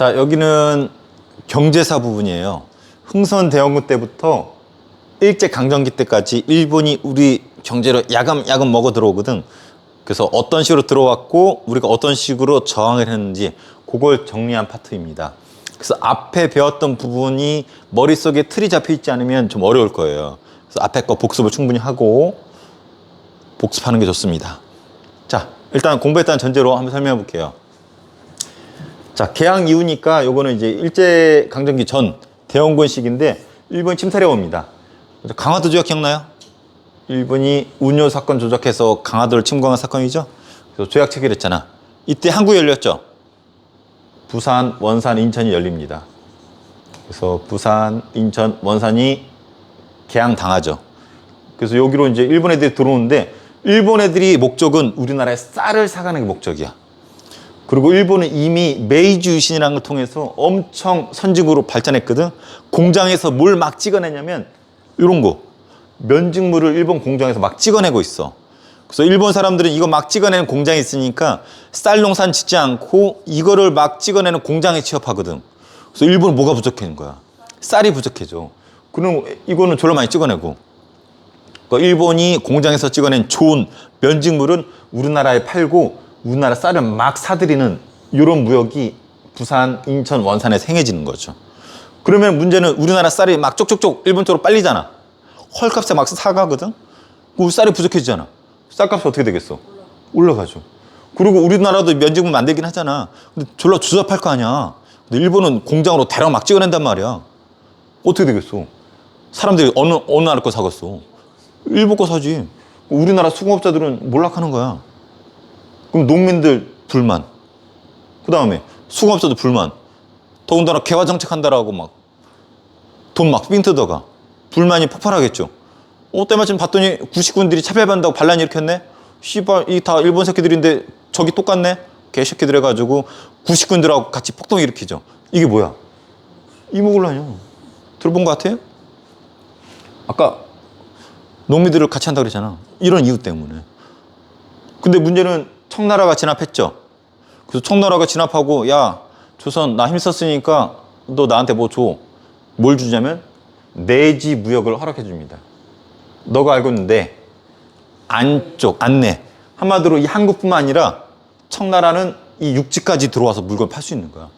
자, 여기는 경제사 부분이에요. 흥선 대원군 때부터 일제 강점기 때까지 일본이 우리 경제를 야금야금 먹어 들어오거든. 그래서 어떤 식으로 들어왔고 우리가 어떤 식으로 저항을 했는지 그걸 정리한 파트입니다. 그래서 앞에 배웠던 부분이 머릿속에 틀이 잡혀 있지 않으면 좀 어려울 거예요. 그래서 앞에 거 복습을 충분히 하고 복습하는 게 좋습니다. 자, 일단 공부했다는 전제로 한번 설명해 볼게요. 자, 개항 이후니까 요거는 이제 일제 강점기 전 대원군 시기인데 일본 침탈해 옵니다. 강화도 지역 기억나요? 일본이 운요 사건 조작해서 강화도를 침공한 사건이죠. 그래서 조약 체결했잖아. 이때 항구 열렸죠. 부산, 원산, 인천이 열립니다. 그래서 부산, 인천, 원산이 개항 당하죠. 그래서 여기로 이제 일본 애들이 들어오는데 일본 애들이 목적은 우리나라에 쌀을 사가는 게 목적이야. 그리고 일본은 이미 메이지 유신이라는 걸 통해서 엄청 선진국으로 발전했거든. 공장에서 뭘 막 찍어내냐면 이런 거 면직물을 일본 공장에서 막 찍어내고 있어. 그래서 일본 사람들은 이거 막 찍어내는 공장이 있으니까 쌀 농산 짓지 않고 이거를 막 찍어내는 공장에 취업하거든. 그래서 일본은 뭐가 부족해진 거야? 쌀이 부족해져. 그럼 이거는 졸라 많이 찍어내고. 그러니까 일본이 공장에서 찍어낸 좋은 면직물은 우리나라에 팔고 우리나라 쌀을 막 사들이는 이런 무역이 부산, 인천, 원산에 생겨지는 거죠. 그러면 문제는 우리나라 쌀이 막 쪽쪽쪽 일본 쪽으로 빨리잖아. 헐값에 막 사가거든? 우리 쌀이 부족해지잖아. 쌀값이 어떻게 되겠어? 올라가죠. 그리고 우리나라도 면직물 만들긴 하잖아. 근데 졸라 주접할 거 아니야. 근데 일본은 공장으로 대량 막 찍어낸단 말이야. 어떻게 되겠어? 사람들이 어느, 어느 나라 거 사겠어? 일본 거 사지. 우리나라 수공업자들은 몰락하는 거야. 그럼 농민들 불만. 그 다음에 수공업자도 불만. 더군다나 개화 정책한다라고 막 돈 막 삥뜯어가. 불만이 폭발하겠죠. 어, 때마침 봤더니 구식군들이 차별받는다고 반란 일으켰네? 씨발, 이 다 일본 새끼들인데 저기 똑같네? 개새끼들 해가지고 구식군들하고 같이 폭동 일으키죠. 이게 뭐야? 이모곤란이요. 들어본 것 같아요? 아까 농민들을 같이 한다고 그랬잖아. 이런 이유 때문에. 근데 문제는 청나라가 진압했죠. 그래서 청나라가 진압하고 야 조선 나 힘썼으니까 너 나한테 뭐 줘. 뭘 주냐면 내지 무역을 허락해 줍니다. 너가 알고 있는데 안쪽 안내 한마디로 이 한국뿐만 아니라 청나라는 이 육지까지 들어와서 물건 팔 수 있는 거야.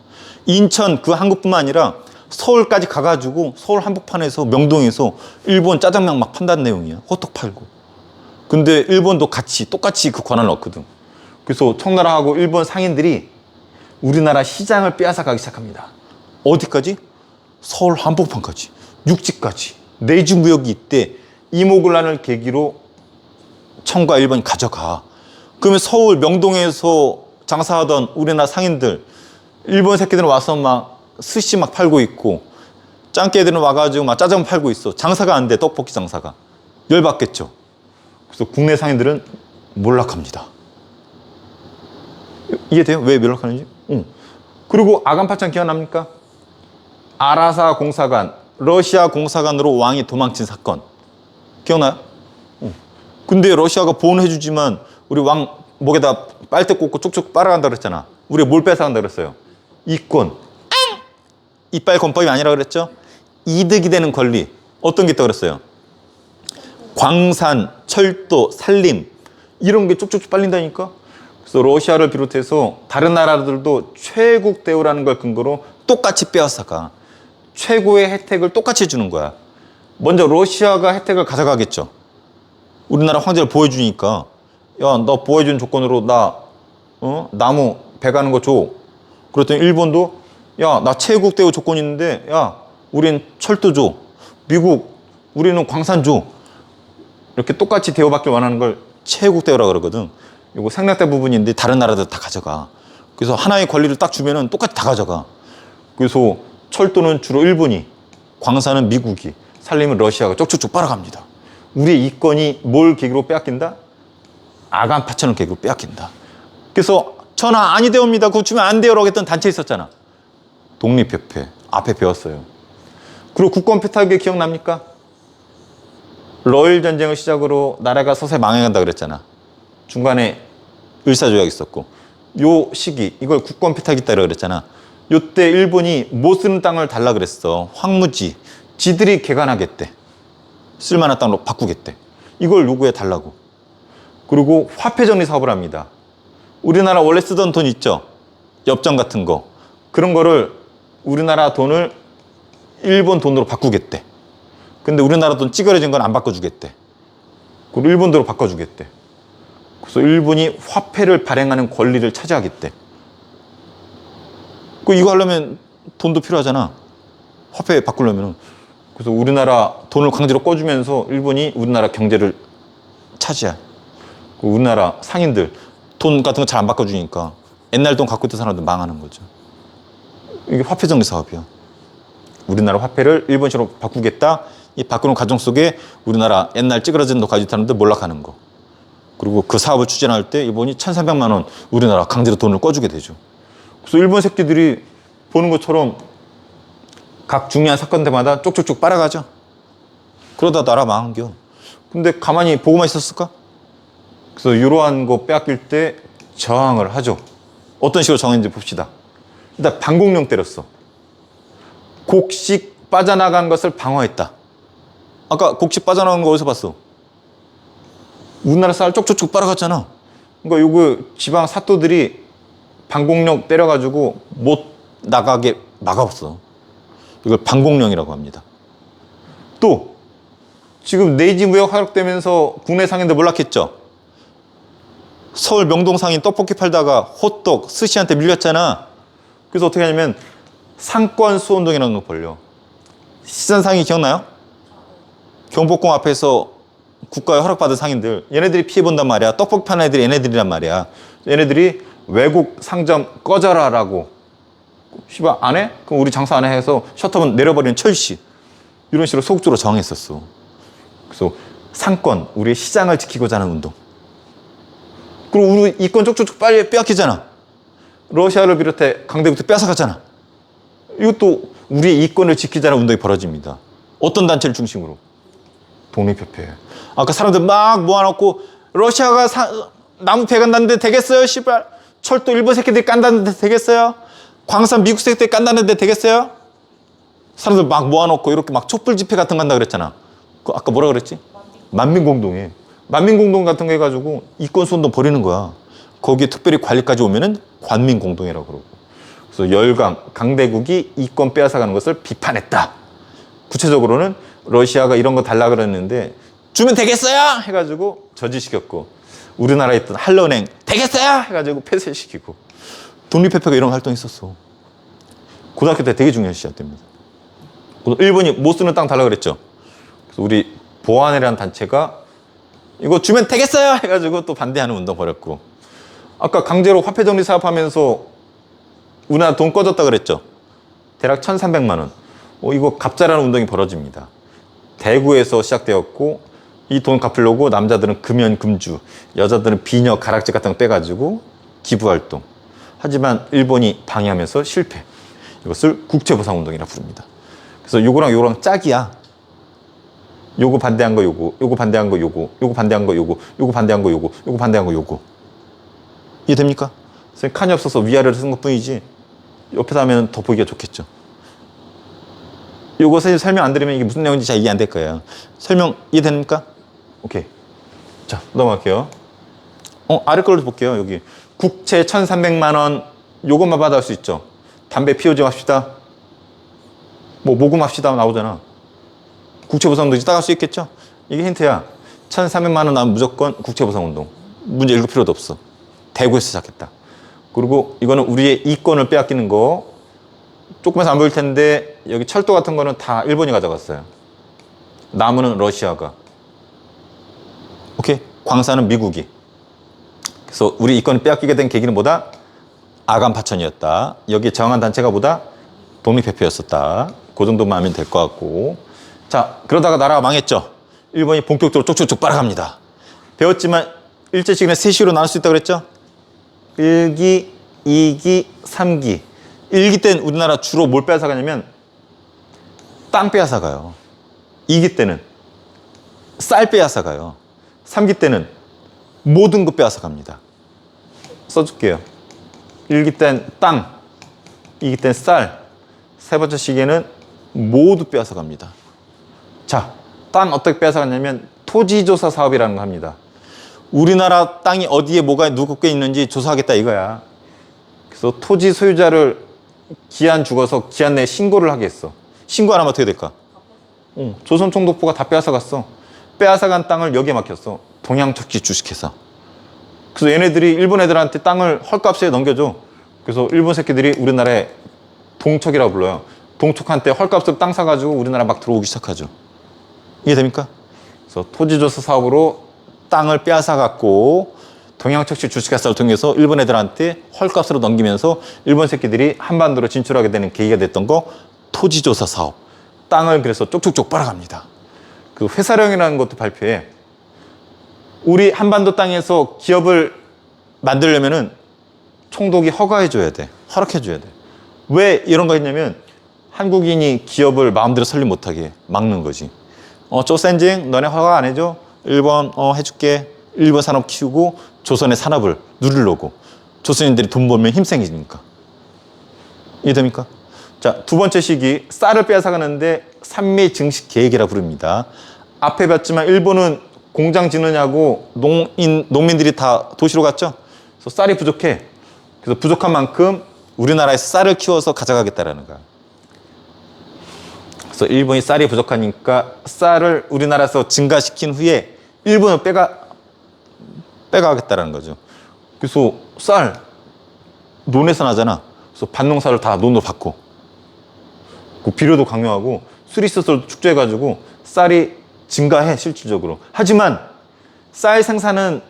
인천 그 한국뿐만 아니라 서울까지 가가지고 서울 한복판에서 명동에서 일본 짜장면 막 판다는 내용이야. 호떡 팔고. 근데 일본도 같이 똑같이 그 권한을 얻거든. 그래서 청나라하고 일본 상인들이 우리나라 시장을 빼앗아 가기 시작합니다. 어디까지? 서울 한복판까지, 육지까지. 내주 무역이 이때 이모군란을 계기로 청과 일본이 가져가. 그러면 서울 명동에서 장사하던 우리나라 상인들, 일본 새끼들은 와서 막 스시 막 팔고 있고, 짱깨들은 와가지고 막 짜장 팔고 있어. 장사가 안 돼, 떡볶이 장사가. 열받겠죠. 그래서 국내 상인들은 몰락합니다. 이해돼요? 왜 몰락하는지? 응. 그리고 아간파천 기억납니까? 아라사 공사관, 러시아 공사관으로 왕이 도망친 사건. 기억나요? 응. 근데 러시아가 보호해주지만 우리 왕 목에다 빨대 꽂고 쭉쭉 빨아간다 그랬잖아. 우리가 뭘 뺏어간다 그랬어요? 이권. 이빨 권법이 아니라 그랬죠? 이득이 되는 권리. 어떤 게 있다고 그랬어요? 광산, 철도, 산림 이런 게 쭉쭉 빨린다니까. 그래서 러시아를 비롯해서 다른 나라들도 최국 대우라는 걸 근거로 똑같이 빼앗아가. 최고의 혜택을 똑같이 주는 거야. 먼저 러시아가 혜택을 가져가겠죠. 우리나라 황제를 보여주니까 야, 너 보여준 조건으로 나 어? 나무 배 가는 거 줘. 그랬더니 일본도 야, 나 최국 대우 조건 있는데 야, 우린 철도 줘. 미국 우리는 광산 줘. 이렇게 똑같이 대우받길 원하는 걸 최국 대우라 그러거든. 이거 생략된 부분인데 다른 나라들 다 가져가. 그래서 하나의 권리를 딱 주면은 똑같이 다 가져가. 그래서 철도는 주로 일본이, 광산은 미국이, 산림은 러시아가 쪽쪽쪽 빨아갑니다. 우리의 이권이 뭘 계기로 빼앗긴다? 아간 파천을 계기로 빼앗긴다. 그래서 전화 아니 되옵니다. 그거 주면 안 돼요라고 했던 단체 있었잖아. 독립협회 앞에 배웠어요. 그리고 국권 패탁의 기억납니까? 러일 전쟁을 시작으로 나라가 서서히 망해간다 그랬잖아. 중간에 을사조약 있었고 요 시기 이걸 국권 있다 그랬잖아. 요때 일본이 못 쓰는 땅을 달라 그랬어. 황무지. 지들이 개간하겠대. 쓸만한 땅으로 바꾸겠대. 이걸 요구해 달라고. 그리고 화폐 정리 사업을 합니다. 우리나라 원래 쓰던 돈 있죠? 엽전 같은 거. 그런 거를 우리나라 돈을 일본 돈으로 바꾸겠대. 근데 우리나라 돈 찌그러진 건 안 바꿔주겠대. 그리고 일본 돈으로 바꿔주겠대. 그래서 일본이 화폐를 발행하는 권리를 차지하겠대. 그 이거 하려면 돈도 필요하잖아. 화폐 바꾸려면. 그래서 우리나라 돈을 강제로 꺼주면서 일본이 우리나라 경제를 차지해. 그 우리나라 상인들 돈 같은 거 잘 안 바꿔주니까 옛날 돈 갖고 있던 사람들 망하는 거죠. 이게 화폐 정리 사업이야. 우리나라 화폐를 일본식으로 바꾸겠다. 이 바꾸는 과정 속에 우리나라 옛날 찌그러진 돈 가지고 있는 사람들 몰락하는 거. 그리고 그 사업을 추진할 때 일본이 1,300만 원 우리나라 강제로 돈을 꺼주게 되죠. 그래서 일본 새끼들이 보는 것처럼 각 중요한 사건 때마다 쪽쪽쪽 빨아가죠. 그러다 나라 망한겨. 근데 가만히 보고만 있었을까? 그래서 이러한 거 빼앗길 때 저항을 하죠. 어떤 식으로 정했는지 봅시다. 일단 방공령 때렸어. 곡식 빠져나간 것을 방어했다. 아까 곡식 빠져나간 거 어디서 봤어? 우리나라 쌀 쪽쪽쪽 빨아갔잖아. 그러니까 요거 지방 사또들이 방공령 때려가지고 못 나가게 막아봤어. 이걸 방공령이라고 합니다. 또 지금 내지 무역 하락되면서 국내 상인들 몰락했죠. 서울 명동 상인 떡볶이 팔다가 호떡, 스시한테 밀렸잖아. 그래서 어떻게 하냐면 상권 수운동이라는 거 벌려. 시선 상인 기억나요? 경복궁 앞에서 국가에 허락받은 상인들 얘네들이 피해 본단 말이야. 떡볶이 파는 애들이 얘네들이란 말이야. 얘네들이 외국 상점 꺼져라라고. 씨발 안 해? 그럼 우리 장사 안 해 해서 셔터문 내려버리는 철시. 이런 식으로 소극적으로 정했었어. 그래서 상권, 우리의 시장을 지키고자 하는 운동. 그리고 우리 이권 쪽쪽쪽 빨리 빼앗기잖아. 러시아를 비롯해 강대국도 뺏어갔잖아. 이것도 우리의 이권을 지키자는 운동이 벌어집니다. 어떤 단체를 중심으로? 독립협회. 아까 사람들 막 모아놓고 러시아가 사- 나무 배간다는데 되겠어요? 씨발. 철도 일본 새끼들이 깐다는데 되겠어요? 광산 미국 새끼들이 깐다는데 되겠어요? 사람들 막 모아놓고 이렇게 막 촛불 집회 같은 거 한다 그랬잖아. 그 아까 뭐라 그랬지? 만민공동회. 만민공동 같은 거 해가지고 이권수운동 벌이는 거야. 거기에 특별히 관리까지 오면은 관민공동회라고 그러고. 그래서 열강, 강대국이 이권 빼앗아가는 것을 비판했다. 구체적으로는 러시아가 이런 거 달라 그랬는데 주면 되겠어요? 해가지고 저지시켰고 우리나라에 있던 한러은행 되겠어요? 해가지고 폐쇄시키고 독립협회가 이런 활동했었어. 고등학교 때 되게 중요한 시작됩니다. 일본이 못 쓰는 땅 달라 그랬죠. 그래서 우리 보안이라는 단체가 이거 주면 되겠어요 해가지고 또 반대하는 운동 벌였고 아까 강제로 화폐 정리 사업하면서 우리나라 돈 꺼졌다 그랬죠. 대략 1,300만 원. 어, 이거 갑자라는 운동이 벌어집니다. 대구에서 시작되었고 이 돈 갚으려고 남자들은 금연 금주, 여자들은 비녀 가락지 같은 거 빼가지고 기부 활동. 하지만 일본이 방해하면서 실패. 이것을 국제보상 운동이라 부릅니다. 그래서 요거랑 요거랑 짝이야. 요거 반대한 거 요거, 요거 반대한 거 요거, 요거 반대한 거 요거, 요거 반대한 거 요거, 요거 반대한 거 요거. 이해됩니까? 칸이 없어서 위아래를 쓴 것뿐이지 옆에서 하면 더 보기가 좋겠죠. 요거 설명 안 드리면 이게 무슨 내용인지 잘 이해 안 될 거예요. 설명 이해됩니까? 오케이. 자, 넘어갈게요. 어, 아래 걸로 볼게요. 여기. 국채 1,300만 원 요것만 받아올 수 있죠. 담배 피우지 맙시다. 뭐 모금합시다 나오잖아. 국채 보상도 따갈 수 있겠죠? 이게 힌트야. 1,300만 원 나면 무조건 국채 보상운동. 문제 읽을 필요도 없어. 대구에서 시작했다. 그리고 이거는 우리의 이권을 빼앗기는 거. 조금해서 안 보일 텐데 여기 철도 같은 거는 다 일본이 가져갔어요. 나무는 러시아가. 광산은 미국이. 그래서 우리 이권을 빼앗기게 된 계기는 뭐다? 아간 파천이었다. 여기에 정한 단체가 뭐다? 독립협회였었다. 그 정도만 하면 될 것 같고. 자, 그러다가 나라가 망했죠. 일본이 본격적으로 쪽쪽쪽 빨아갑니다. 배웠지만 일제시기는 세 시로 나눌 수 있다고 그랬죠? 1기, 2기, 3기. 1기 때는 우리나라 주로 뭘 빼앗아가냐면 땅 빼앗아가요. 2기 때는 쌀 빼앗아가요. 3기 때는 모든 것 빼앗아 갑니다. 써줄게요. 1기 땐 땅, 이기 땐 쌀. 세 번째 시기에는 모두 빼앗아 갑니다. 자, 땅 어떻게 빼앗아 갔냐면 토지조사 사업이라는 거 합니다. 우리나라 땅이 어디에 뭐가 누구 께 있는지 조사하겠다 이거야. 그래서 토지 소유자를 기한 죽어서 기한 내에 신고를 하겠어. 신고 안 하면 어떻게 될까? 어, 조선총독부가 다 빼앗아 갔어. 빼앗아 간 땅을 여기에 맡겼어. 동양척지 주식회사. 그래서 얘네들이 일본 애들한테 땅을 헐값에 넘겨줘. 그래서 일본 새끼들이 우리나라에 동척이라고 불러요. 동척한테 헐값으로 땅 사가지고 우리나라 막 들어오기 시작하죠. 이해됩니까? 그래서 토지조사 사업으로 땅을 빼앗아 갖고 동양척지 주식회사를 통해서 일본 애들한테 헐값으로 넘기면서 일본 새끼들이 한반도로 진출하게 되는 계기가 됐던 거 토지조사 사업. 땅을 그래서 쪽쪽쪽 빨아갑니다. 그 회사령이라는 것도 발표해. 우리 한반도 땅에서 기업을 만들려면은 총독이 허가해 줘야 돼. 허락해 줘야 돼. 왜 이런 거 했냐면 한국인이 기업을 마음대로 설립 못하게 막는 거지. 어, 쪼센징 너네 허가 안 해줘? 일본 어 해줄게. 일본 산업 키우고 조선의 산업을 누리려고. 조선인들이 돈 벌면 힘생기니까. 이해됩니까? 자, 두 번째 시기 쌀을 빼앗아가는데 산미 증식 계획이라 부릅니다. 앞에 봤지만 일본은 공장 짓느냐고 농인 농민들이 다 도시로 갔죠. 그래서 쌀이 부족해. 그래서 부족한 만큼 우리나라에서 쌀을 키워서 가져가겠다라는 거야. 그래서 일본이 쌀이 부족하니까 쌀을 우리나라에서 증가시킨 후에 일본을 빼가 빼가겠다라는 거죠. 그래서 쌀 논에서 나잖아. 그래서 밭농사를 다 논으로 바꿔. 그 비료도 강요하고 수리스솔도 축제해가지고 쌀이 증가해 실질적으로. 하지만 쌀 생산은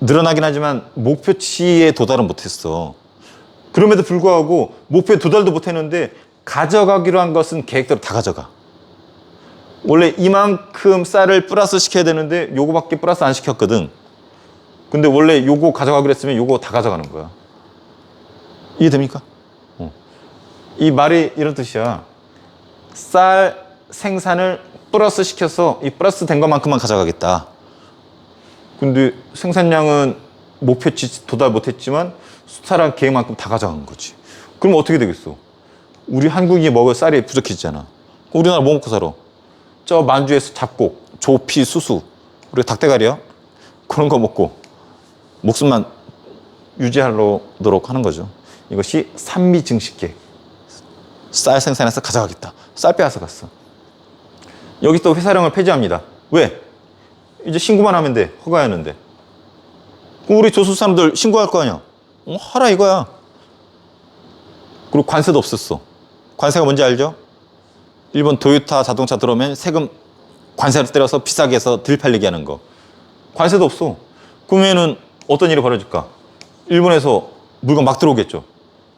늘어나긴 하지만 목표치에 도달은 못했어. 그럼에도 불구하고 목표에 도달도 못했는데 가져가기로 한 것은 계획대로 다 가져가. 원래 이만큼 쌀을 플러스 시켜야 되는데 요거밖에 플러스 안 시켰거든. 근데 원래 요거 가져가기로 했으면 요거 다 가져가는 거야. 이해됩니까? 어. 이 말이 이런 뜻이야. 쌀 생산을 플러스 시켜서 이 플러스 된 것만큼만 가져가겠다. 근데 생산량은 목표치 도달 못했지만 수탈한 계획만큼 다 가져간 거지. 그럼 어떻게 되겠어? 우리 한국이 먹을 쌀이 부족해지잖아. 우리나라 뭐 먹고 살아? 저 만주에서 잡곡, 조피, 수수, 우리가 닭대가리야? 그런 거 먹고 목숨만 유지하도록 하는 거죠. 이것이 산미 증식계. 쌀 생산해서 가져가겠다. 쌀 빼앗아 갔어. 여기 또 회사령을 폐지합니다. 왜? 이제 신고만 하면 돼. 허가였는데. 그럼 우리 조수 사람들 신고할 거 아니야? 어, 하라 이거야. 그리고 관세도 없었어. 관세가 뭔지 알죠? 일본 도요타 자동차 들어오면 세금 관세를 때려서 비싸게 해서 덜 팔리게 하는 거. 관세도 없어. 그러면은 어떤 일이 벌어질까? 일본에서 물건 막 들어오겠죠.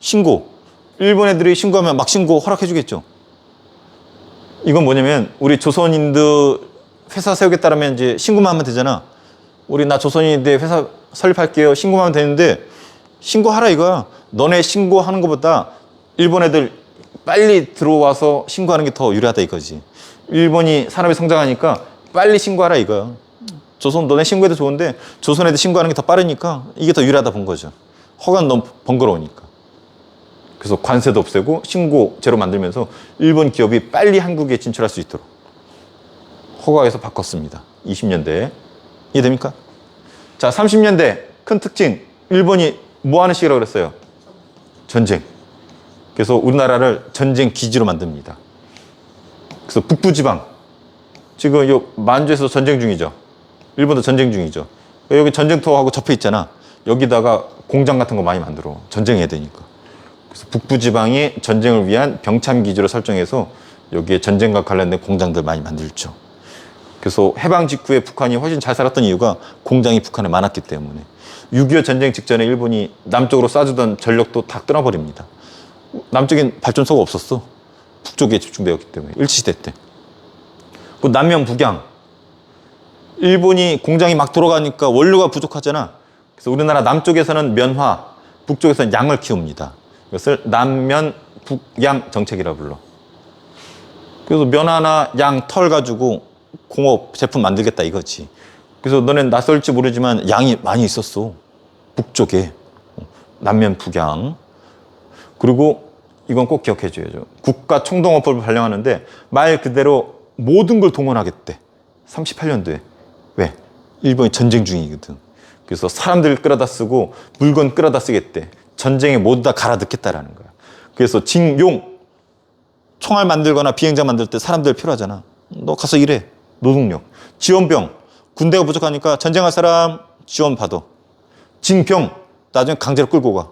신고. 일본 애들이 신고하면 막 신고 허락해 주겠죠. 이건 뭐냐면 우리 조선인들 회사 세우겠다라면 이제 신고만 하면 되잖아. 우리 나 조선인인데 회사 설립할게요. 신고만 하면 되는데 신고하라 이거야. 너네 신고하는 것보다 일본 애들 빨리 들어와서 신고하는 게 더 유리하다 이거지. 일본이 산업이 성장하니까 빨리 신고하라 이거야. 조선 너네 신고해도 좋은데 조선 애들 신고하는 게 더 빠르니까 이게 더 유리하다 본 거죠. 허가는 너무 번거로우니까. 그래서 관세도 없애고 신고 제로 만들면서 일본 기업이 빨리 한국에 진출할 수 있도록 허가에서 바꿨습니다. 20년대에. 이해됩니까? 자, 30년대 큰 특징. 일본이 뭐 하는 시기라고 그랬어요? 전쟁. 그래서 우리나라를 전쟁 기지로 만듭니다. 그래서 북부 지방. 지금 요 만주에서 전쟁 중이죠. 일본도 전쟁 중이죠. 여기 전쟁터하고 접해 있잖아. 여기다가 공장 같은 거 많이 만들어. 전쟁해야 되니까. 그래서 북부지방이 전쟁을 위한 병참 기지로 설정해서 여기에 전쟁과 관련된 공장들 많이 만들죠. 그래서 해방 직후에 북한이 훨씬 잘 살았던 이유가 공장이 북한에 많았기 때문에 6.25 전쟁 직전에 일본이 남쪽으로 쏴주던 전력도 다 끊어버립니다. 남쪽엔 발전소가 없었어. 북쪽에 집중되었기 때문에 일치시대 때. 그 남면 북양 일본이 공장이 막 돌아가니까 원료가 부족하잖아. 그래서 우리나라 남쪽에서는 면화, 북쪽에서는 양을 키웁니다. 이것을 남면 북양 정책이라 불러. 그래서 면화나 양 털 가지고 공업 제품 만들겠다 이거지. 그래서 너넨 낯설지 모르지만 양이 많이 있었어. 북쪽에. 남면 북양. 그리고 이건 꼭 기억해 줘야죠. 국가 총동원법을 발령하는데 말 그대로 모든 걸 동원하겠대. 38년도에. 왜? 일본이 전쟁 중이거든. 그래서 사람들 끌어다 쓰고 물건 끌어다 쓰겠대. 전쟁에 모두 다 갈아 넣겠다라는 거야. 그래서 징용 총알 만들거나 비행장 만들 때 사람들 필요하잖아. 너 가서 일해. 노동력. 지원병. 군대가 부족하니까 전쟁할 사람 지원 받아. 징병. 나중에 강제로 끌고 가.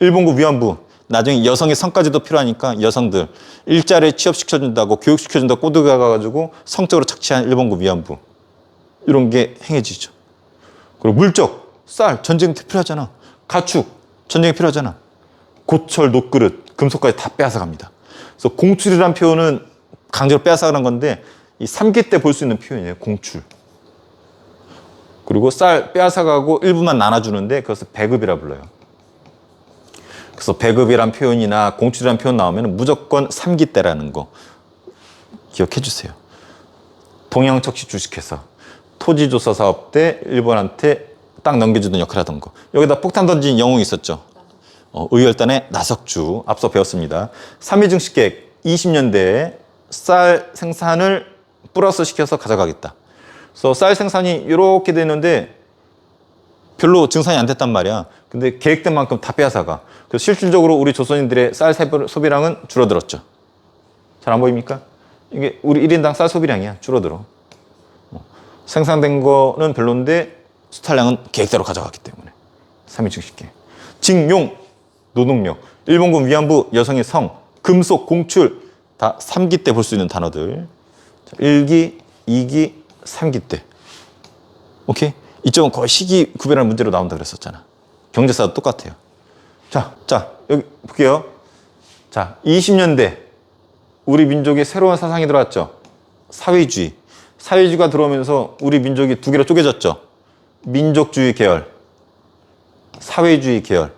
일본군 위안부. 나중에 여성의 성까지도 필요하니까 여성들 일자리에 취업시켜준다고 교육시켜준다고 꼬드가 가가지고 성적으로 착취한 일본군 위안부. 이런 게 행해지죠. 그리고 물적, 쌀, 전쟁 때 필요하잖아. 가축, 전쟁에 필요하잖아. 고철, 녹그릇, 금속까지 다 빼앗아 갑니다. 그래서 공출이라는 표현은 강제로 빼앗아 가는 건데 이 삼기 때 볼 수 있는 표현이에요. 공출. 그리고 쌀 빼앗아 가고 일부만 나눠주는데 그것을 배급이라 불러요. 그래서 배급이란 표현이나 공출이란 표현 나오면 무조건 삼기 때라는 거 기억해 주세요. 동양척시 주식회사 토지조사 사업 때 일본한테 땅 넘겨주는 역할 하던 거. 여기다 폭탄 던진 영웅이 있었죠. 어, 의열단의 나석주 앞서 배웠습니다. 삼위증식 계획 20년대에 쌀 생산을 플러스 시켜서 가져가겠다. 그래서 쌀 생산이 이렇게 되는데 별로 증산이 안 됐단 말이야. 근데 계획된 만큼 다 빼앗아가. 그래서 실질적으로 우리 조선인들의 쌀 소비량은 줄어들었죠. 잘 안 보입니까? 이게 우리 1인당 쌀 소비량이야. 줄어들어. 뭐, 생산된 거는 별론데 수탈량은 계획대로 가져갔기 때문에. 3.2증식계. 징용, 노동력, 일본군 위안부, 여성의 성, 금속, 공출 다 3기 때 볼 수 있는 단어들. 자, 1기, 2기, 3기 때. 오케이? 이쪽은 거의 시기 구별하는 문제로 나온다 그랬었잖아. 경제사도 똑같아요. 자, 자, 여기 볼게요. 자, 20년대 우리 민족의 새로운 사상이 들어왔죠. 사회주의. 사회주의가 들어오면서 우리 민족이 두 개로 쪼개졌죠. 민족주의 계열, 사회주의 계열.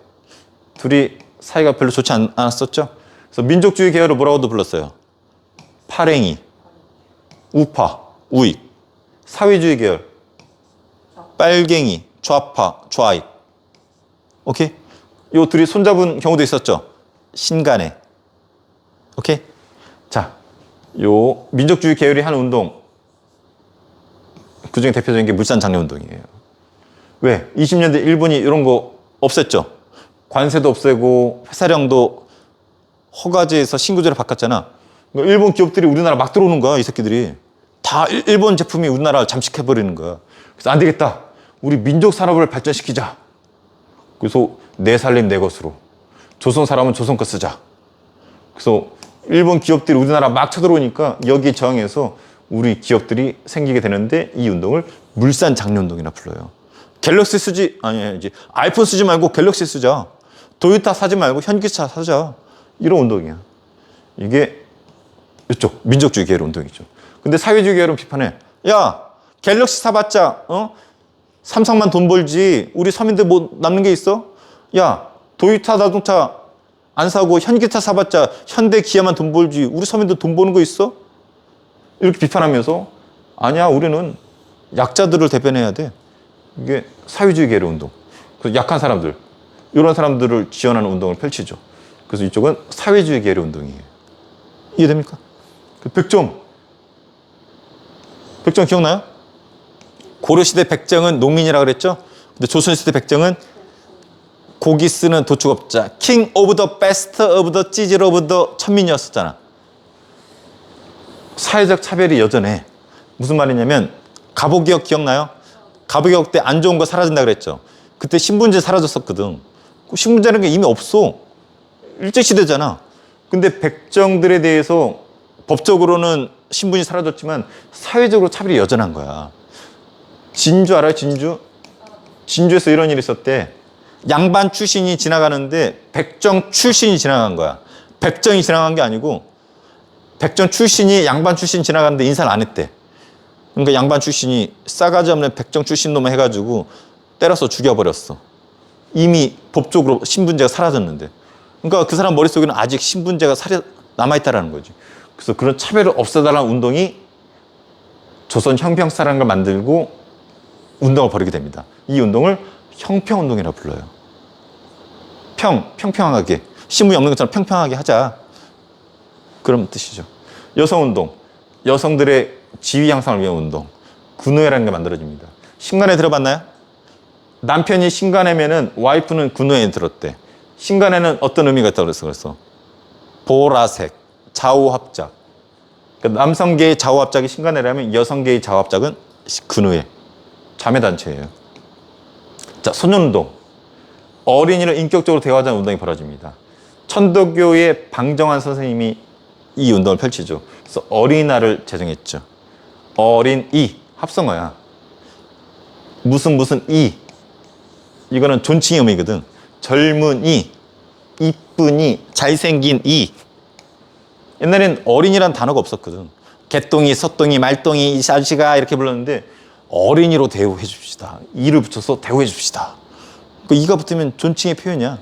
둘이 사이가 별로 좋지 않, 않았었죠. 그래서 민족주의 계열을 뭐라고도 불렀어요. 파랭이, 우파, 우익. 사회주의 계열, 빨갱이, 좌파, 좌익. 오케이? 요 둘이 손잡은 경우도 있었죠. 신간에. 오케이? 자, 요 민족주의 계열이 하는 운동. 그 중에 대표적인 게 물산 장려 운동이에요. 왜? 20년대 일본이 이런 거 없앴죠. 관세도 없애고 회사령도 허가제에서 신고제로 바꿨잖아. 일본 기업들이 우리나라 막 들어오는 거야, 이 새끼들이. 다 일- 일본 제품이 우리나라를 잠식해버리는 거야. 그래서 안 되겠다. 우리 민족 산업을 발전시키자. 그래서 내 살림 내 것으로. 조선 사람은 조선 거 쓰자. 그래서 일본 기업들이 우리나라 막 쳐들어오니까 여기에 저항해서 우리 기업들이 생기게 되는데 이 운동을 물산 장려 운동이라 불러요. 갤럭시 쓰지 아니 이제 아이폰 쓰지 말고 갤럭시 쓰자. 도요타 사지 말고 현기차 사자. 이런 운동이야. 이게 이쪽 민족주의 계열 운동이죠. 근데 사회주의 계열은 비판해. 야 갤럭시 사봤자 어 삼성만 돈 벌지 우리 서민들 뭐 남는 게 있어? 야 도요타 자동차 안 사고 현기차 사봤자 현대 기아만 돈 벌지 우리 서민들 돈 버는 거 있어? 이렇게 비판하면서 아니야 우리는 약자들을 대변해야 돼. 이게 사회주의 계열 운동. 그래서 약한 사람들 이런 사람들을 지원하는 운동을 펼치죠. 그래서 이쪽은 사회주의 계열 운동이에요. 이해됩니까? 그 백정 백정 기억나요? 고려시대 백정은 농민이라 그랬죠? 근데 조선시대 백정은 고기 쓰는 도축업자 더 베스트 오브 더 찌질 오브 더 천민이었었잖아. 사회적 차별이 여전해. 무슨 말이냐면 갑오기역 기억나요? 갑오기역 때안 좋은 거 사라진다 그랬죠. 그때 신분제 사라졌었거든. 그 신분제라는 게 이미 없어. 일제시대잖아. 근데 백정들에 대해서 법적으로는 신분이 사라졌지만 사회적으로 차별이 여전한 거야. 진주 알아요? 진주? 진주에서 이런 일이 있었대. 양반 출신이 지나가는데 백정 출신이 지나간 거야. 백정이 지나간 게 아니고 백정 출신이 양반 출신 지나갔는데 인사를 안 했대. 그러니까 양반 출신이 싸가지 없는 백정 출신 놈을 해가지고 때려서 죽여버렸어. 이미 법적으로 신분제가 사라졌는데. 그러니까 그 사람 머릿속에는 아직 신분제가 살아 남아있다라는 거지. 그래서 그런 차별을 없애달라는 운동이 조선 형평사라는 걸 만들고 운동을 벌이게 됩니다. 이 운동을 형평운동이라고 불러요. 평, 평평하게. 신분이 없는 것처럼 평평하게 하자. 그런 뜻이죠. 여성운동, 여성들의 지위 향상을 위한 운동, 군우회라는 게 만들어집니다. 신간에 들어봤나요? 남편이 신간에면은 와이프는 군우회에 들었대. 신간에는 어떤 의미가 있다고 그랬어? 그래서 보라색, 좌우합작. 그러니까 남성계의 좌우합작이 신간회라면 여성계의 좌우합작은 군우회, 자매단체예요. 자, 소년운동. 어린이를 인격적으로 대화하자는 운동이 벌어집니다. 천도교의 방정환 선생님이 이 운동을 펼치죠. 그래서 어린이날을 제정했죠. 어린 이 합성어야. 무슨 무슨 이 이거는 존칭의 의미거든. 젊은이, 이쁜이, 잘생긴 이. 옛날엔 어린이란 단어가 없었거든. 개똥이, 소똥이, 말똥이, 이 아저씨가 이렇게 불렀는데 어린이로 대우해 줍시다. 이를 붙여서 대우해 줍시다. 그 이가 붙으면 존칭의 표현이야.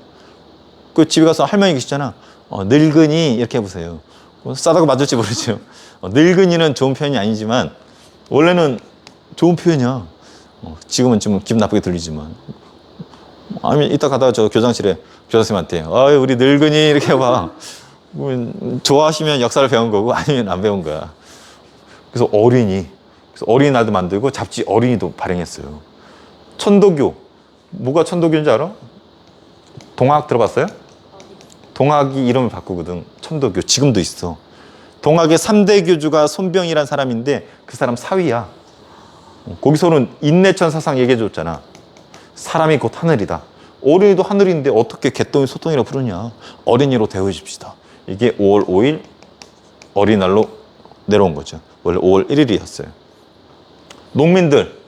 그 집에 가서 할머니 계시잖아. 어, 늙은이 이렇게 해보세요. 뭐 싸다고 맞을지 모르죠. 어, 늙은이는 좋은 표현이 아니지만 원래는 좋은 표현이야. 어, 지금은 좀 기분 나쁘게 들리지만. 아니면 이따 가다가 저 교장실에 교장선생님한테 아 우리 늙은이 이렇게 해봐. 뭐, 좋아하시면 역사를 배운 거고 아니면 안 배운 거야. 그래서 어린이. 그래서 어린이날도 만들고 잡지 어린이도 발행했어요. 천도교. 뭐가 천도교인지 알아? 동학 들어봤어요? 동학이 이름을 바꾸거든. 천도교. 지금도 있어. 동학의 3대 교주가 손병이란 사람인데 그 사람 사위야. 거기서는 인내천 사상 얘기해 줬잖아. 사람이 곧 하늘이다. 어린이도 하늘인데 어떻게 개똥이 소똥이라 부르냐. 어린이로 대우해 줍시다. 이게 5월 5일 어린날로 내려온 거죠. 원래 5월 1일이었어요. 농민들,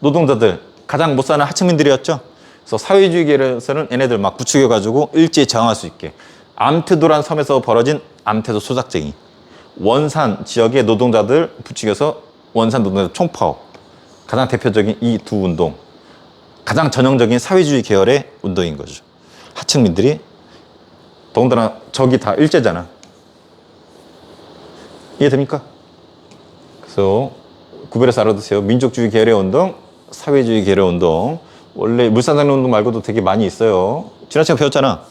노동자들, 가장 못 사는 하층민들이었죠. 그래서 사회주의계에서는 얘네들 막 부추겨가지고 일제히 저항할 수 있게 암태도란 섬에서 벌어진 암태도 소작쟁이 원산 지역의 노동자들 부추겨서 원산 노동자 총파업 가장 대표적인 이 두 운동 가장 전형적인 사회주의 계열의 운동인 거죠. 하층민들이 더군다나 저기 다 일제잖아. 이해됩니까? 그래서 구별해서 알아두세요. 민족주의 계열의 운동, 사회주의 계열의 운동. 원래 물산장려 운동 말고도 되게 많이 있어요. 지난 시간에 배웠잖아.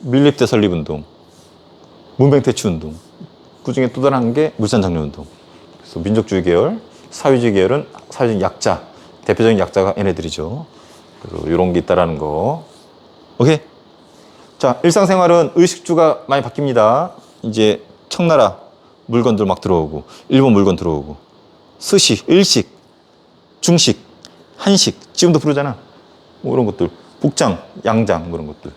밀립대 설립 운동, 문맹퇴치 운동. 그 중에 또 다른 게 물산 장려 운동. 그래서 민족주의 계열, 사회주의 계열은 사회적 약자, 대표적인 약자가 얘네들이죠. 그래서 이런 게 있다라는 거. 오케이? 자, 일상생활은 의식주가 많이 바뀝니다. 이제 청나라 물건들 막 들어오고, 일본 물건 들어오고, 스시, 일식, 중식, 한식, 지금도 부르잖아. 뭐 이런 것들. 북장, 양장, 뭐 이런 것들.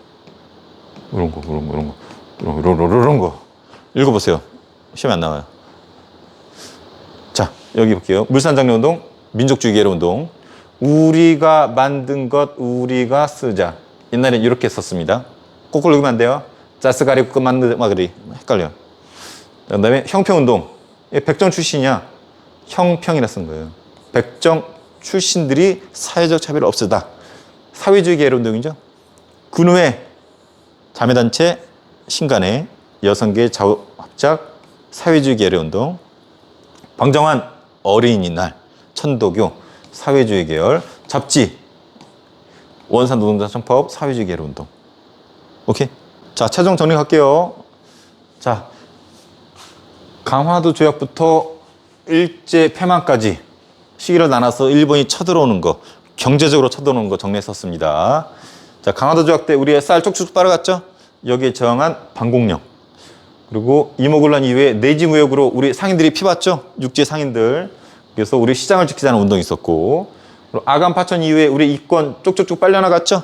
이런 거, 이런 거, 이런 거. 이런, 이런, 이런, 이런 거. 읽어보세요. 시험에 안 나와요. 자, 여기 볼게요. 물산장려 운동, 민족주의 계열 운동. 우리가 만든 것 우리가 쓰자. 옛날에 이렇게 썼습니다. 거꾸로 읽으면 안 돼요. 자스가리 끝만드마그리 헷갈려. 그다음에 형평 운동. 얘 백정 출신이야. 형평이라 쓴 거예요. 백정 출신들이 사회적 차별을 없애다. 사회주의 계열 운동이죠. 군우회, 자매단체, 신간회, 여성계 좌우합작, 사회주의 계열 운동, 방정환 어린이날, 천도교, 사회주의 계열, 잡지, 원산 노동자 청파업, 사회주의 계열 운동. 오케이? 자, 최종 정리할게요. 자, 강화도 조약부터 일제 폐만까지 시기를 나눠서 일본이 쳐들어오는 거, 경제적으로 쳐들어오는 거 정리했었습니다. 자, 강화도 조약 때 우리의 쌀 쪽쭉 빨아갔죠? 여기에 저항한 반공령. 그리고 이모군란 이후에 내지 무역으로 우리 상인들이 피봤죠? 육지 상인들. 그래서 우리 시장을 지키자는 운동이 있었고, 아간 파천 이후에 우리 이권 쪽쪽쪽 빨려 나갔죠?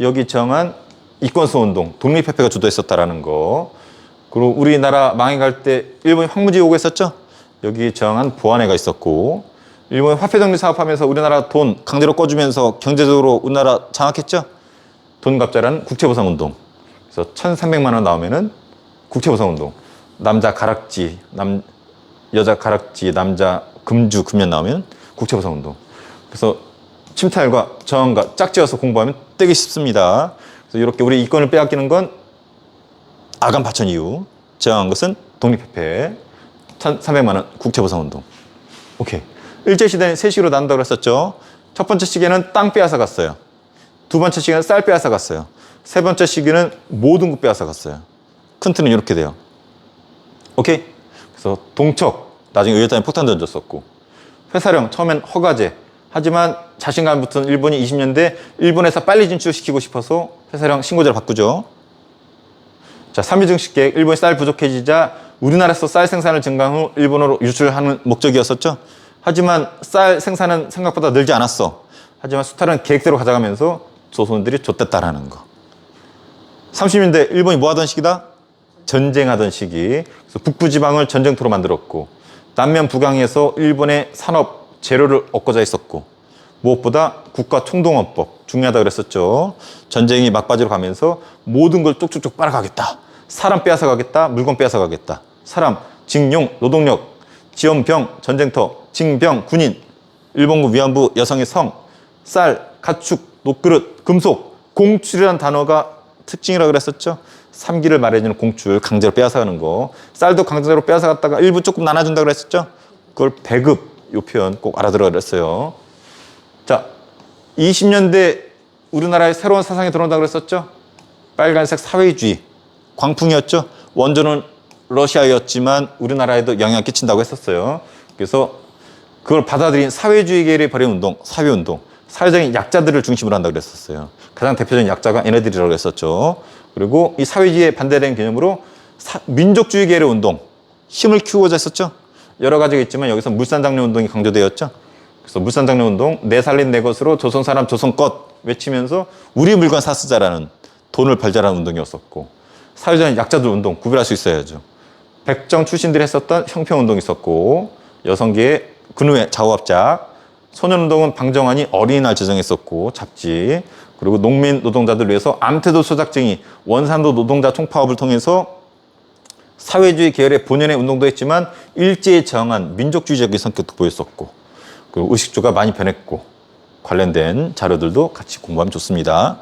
여기 정한 이권소 운동, 독립협회가 주도했었다라는 거. 그리고 우리나라 망해갈 때 일본이 황무지 오고 했었죠? 여기 정한 보안회가 있었고, 일본이 화폐 정리 사업하면서 우리나라 돈 강제로 꺼주면서 경제적으로 우리나라 장악했죠? 돈 갚자라는 국채보상 운동. 그래서 1,300만 원 나오면은 국채보상 운동. 남자 가락지, 남 여자 가락지, 남자 금주 금연 나오면 국채보상 운동. 그래서 침탈과 저항과 짝지어서 공부하면 되게 쉽습니다. 그래서 이렇게 우리 이권을 빼앗기는 건 아간 파천 이후 저항한 것은 독립협회 1,300만 원 국채보상 운동. 오케이. 일제 시대는 세 시기로 나눈다고 했었죠. 첫 번째 시기에는 땅 빼앗아 갔어요. 두 번째 시기에는 쌀 빼앗아 갔어요. 세 번째 시기는 모든 것 빼앗아 갔어요. 큰 틀은 이렇게 돼요. 오케이? 그래서 동척, 나중에 의회단에 폭탄 던졌었고, 회사령, 처음엔 허가제. 하지만 자신감 붙은 일본이 20년대 일본에서 빨리 진출시키고 싶어서 회사령 신고제를 바꾸죠. 자, 삼위증식 계획, 일본이 쌀 부족해지자 우리나라에서 쌀 생산을 증가한 후 일본으로 유출하는 목적이었었죠. 하지만 쌀 생산은 생각보다 늘지 않았어. 하지만 수탈은 계획대로 가져가면서 조선들이 좆됐다라는 거. 30년대 일본이 뭐 하던 시기다? 전쟁하던 시기. 그래서 북부 지방을 전쟁터로 만들었고 남면 북왕에서 일본의 산업 재료를 얻고자 했었고 무엇보다 국가 총동원법 중요하다 그랬었죠. 전쟁이 막바지로 가면서 모든 걸 쭉쭉쭉 빨아가겠다. 사람 빼앗아 가겠다. 물건 빼앗아 가겠다. 사람, 징용, 노동력, 지원병, 전쟁터, 징병, 군인, 일본군 위안부 여성의 성, 쌀, 가축, 녹그릇, 금속, 공출이라는 단어가 특징이라고 그랬었죠. 삼기를 말해주는 공출, 강제로 빼앗아가는 거. 쌀도 강제로 빼앗아갔다가 일부 조금 나눠준다 그랬었죠. 그걸 배급, 이 표현 꼭 알아들어 그랬어요. 자, 20년대 우리나라에 새로운 사상이 들어온다 그랬었죠. 빨간색 사회주의, 광풍이었죠. 원조는 러시아였지만 우리나라에도 영향을 끼친다고 했었어요. 그래서 그걸 받아들인 사회주의 계열의 벌인 운동, 사회운동, 사회적인 약자들을 중심으로 한다고 그랬었어요. 가장 대표적인 약자가 얘네들이라고 했었죠. 그리고 이 사회주의에 반대된 개념으로 사- 민족주의 계열의 운동, 힘을 키우고자 했었죠. 여러 가지가 있지만 여기서 물산장려 운동이 강조되었죠. 그래서 물산장려 운동, 내 살린 내 것으로 조선 사람 조선 것 외치면서 우리 물건 사 쓰자라는 돈을 벌자라는 운동이었었고 사회적인 약자들 운동 구별할 수 있어야죠. 백정 출신들이 했었던 형평운동이 있었고 여성계의 근후의 좌우합작 소년운동은 방정환이 어린이날 제정했었고 잡지 그리고 농민 노동자들 위해서 암태도 소작쟁이 원산도 노동자 총파업을 통해서 사회주의 계열의 본연의 운동도 했지만 일제에 저항한 민족주의적인 성격도 보였었고 그리고 의식주가 많이 변했고 관련된 자료들도 같이 공부하면 좋습니다.